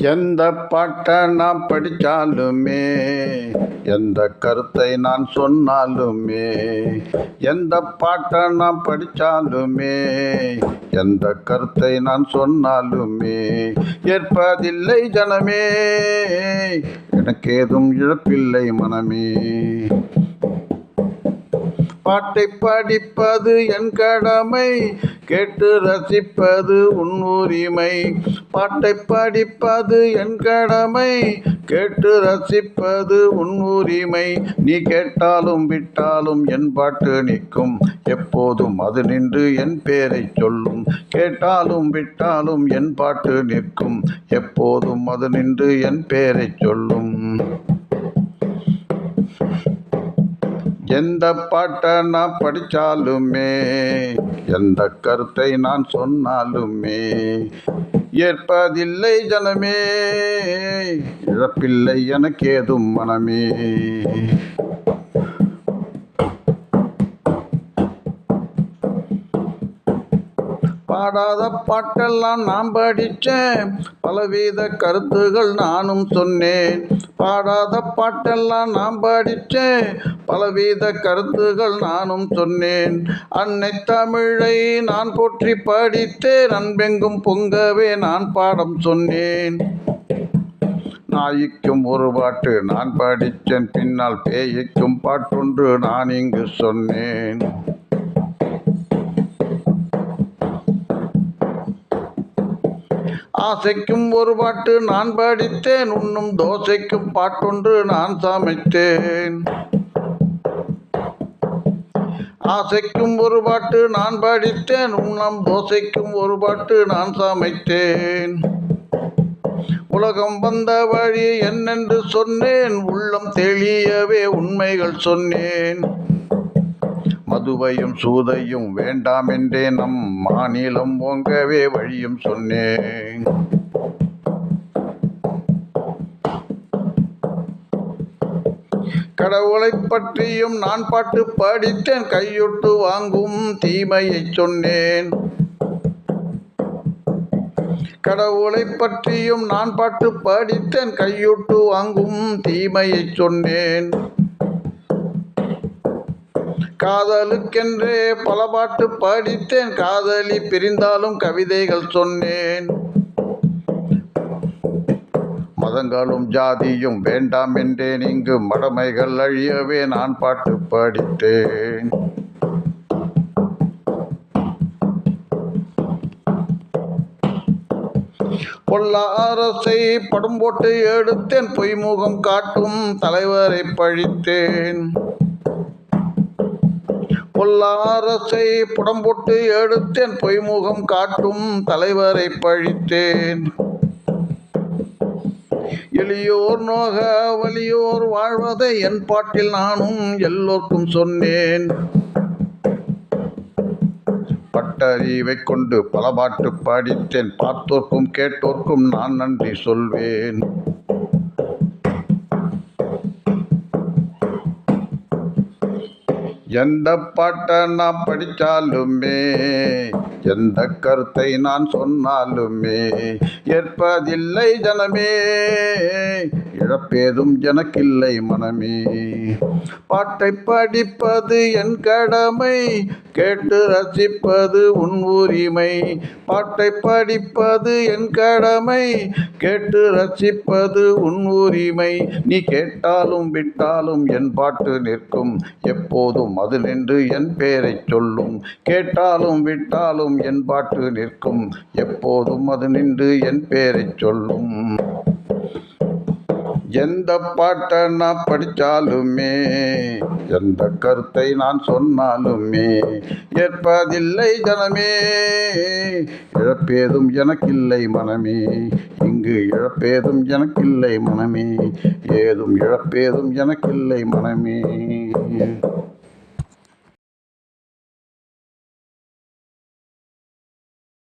எந்த பாட்டை நான் படித்தாலுமே எந்த கருத்தை நான் சொன்னாலுமே எந்த பாட்டை நான் படித்தாலுமே எந்த கருத்தை நான் சொன்னாலுமே ஏற்பதில்லை ஜனமே. எனக்கு ஏதும் இழப்பில்லை மனமே. பாட்டை படிப்பது என் கடமை கேட்டு ரசிப்பது உன் உரிமை. பாட்டை படிப்பது என் கடமை கேட்டு ரசிப்பது உன் உரிமை. நீ கேட்டாலும் விட்டாலும் என் பாட்டு நிற்கும். எப்போதும் அது நின்று என் பேரை சொல்லும். கேட்டாலும் விட்டாலும் என் பாட்டு நிற்கும். எப்போதும் அது நின்று என் பேரை சொல்லும். எந்த பாட்டை நான் படித்தாலுமே எந்த கருத்தை நான் சொன்னாலுமே ஏற்பதில்லை ஜனமே இழப்பில்லை எனக்கேதும் மனமே. பாடாத பாட்டெல்லாம் நான் படித்தேன் பலவித கருத்துகள் நானும் சொன்னேன். பாடாத பாட்டெல்லாம் நாம் படித்தேன் பலவித கருத்துகள் நானும் சொன்னேன். அன்னை தமிழை நான் போற்றி படித்தேன். அன்பெங்கும் பொங்கவே நான் பாடம் சொன்னேன். நாய்க்கும் ஒரு பாட்டு நான் படித்தேன் பின்னால் பேய்க்கும் பாட்டொன்று நான் இங்கு சொன்னேன். ஆசைக்கும் ஒரு பாட்டு நான் பாடித்தேன் உண்ணும் தோசைக்கும் பாட்டொன்று நான் சமைத்தேன். ஆசைக்கும் ஒரு பாட்டு நான் பாடித்தேன் உண்ணம் தோசைக்கும் ஒரு பாட்டு நான் சமைத்தேன். உலகம் வந்த வழி என்னென்று சொன்னேன் உள்ளம் தெளியவே உண்மைகள் சொன்னேன். மதுவையும் சூதையும் வேண்டாம் என்றே நம் மாநிலம் ஓங்கவே வழியும் சொன்னேன். கடவுளை பற்றியும் நான் பாட்டு படித்தேன் கையொட்டு வாங்கும் தீமையை சொன்னேன். கடவுளை பற்றியும் நான் பாட்டு படித்தேன் கையொட்டு வாங்கும் தீமையை சொன்னேன். காதலுக்கென்றே பல பாட்டு படித்தேன். காதலி பிரிந்தாலும் கவிதைகள் சொன்னேன். மதங்களும் ஜாதியும் வேண்டாம் என்றேன் இங்கு மடமைகள் அழியவே நான் பாட்டு படித்தேன். பொல்லா அரசை படம் போட்டு எடுத்தேன். பொய்முகம் காட்டும் தலைவரை பழித்தேன். பொல்லாரசை புடம்போட்டு எடுத்தேன் பொய்முகம் காட்டும் தலைவரை பழித்தேன். எளியோர் நோக வலியோர் வாழ்வதை என் பாட்டில் நானும் எல்லோருக்கும் சொன்னேன். பட்டறிவை கொண்டு பல பாட்டு பாடித்தேன். பார்த்தோர்க்கும் கேட்டோர்க்கும் நான் நன்றி சொல்வேன். எந்த பாட்டை நான் படித்தாலுமே எந்த கருத்தை நான் சொன்னாலுமே ஏற்பதில்லை ஜனமே. இழப்பேதும் எனக்கில்லை மனமே. பாட்டை படிப்பது என் கடமை கேட்டு ரசிப்பது உன் உரிமை. பாட்டை படிப்பது என் கடமை கேட்டு ரசிப்பது உன் உரிமை. நீ கேட்டாலும் விட்டாலும் என் பாட்டு நிற்கும் எப்போதும் அது நின்று என் பேரை சொல்லும். கேட்டாலும் விட்டாலும் என் பாட்டு நிற்கும் எப்போதும் அது நின்று என் பேரை சொல்லும். எந்த பாட்டை நான் படித்தாலுமே எந்த கருத்தை நான் சொன்னாலுமே ஏற்பதில்லை ஜனமே. இழப்பேதும் எனக்கில்லை மனமே. இங்கு இழப்பேதும் எனக்கில்லை மனமே. ஏதும் இழப்பேதும் எனக்கில்லை மனமே.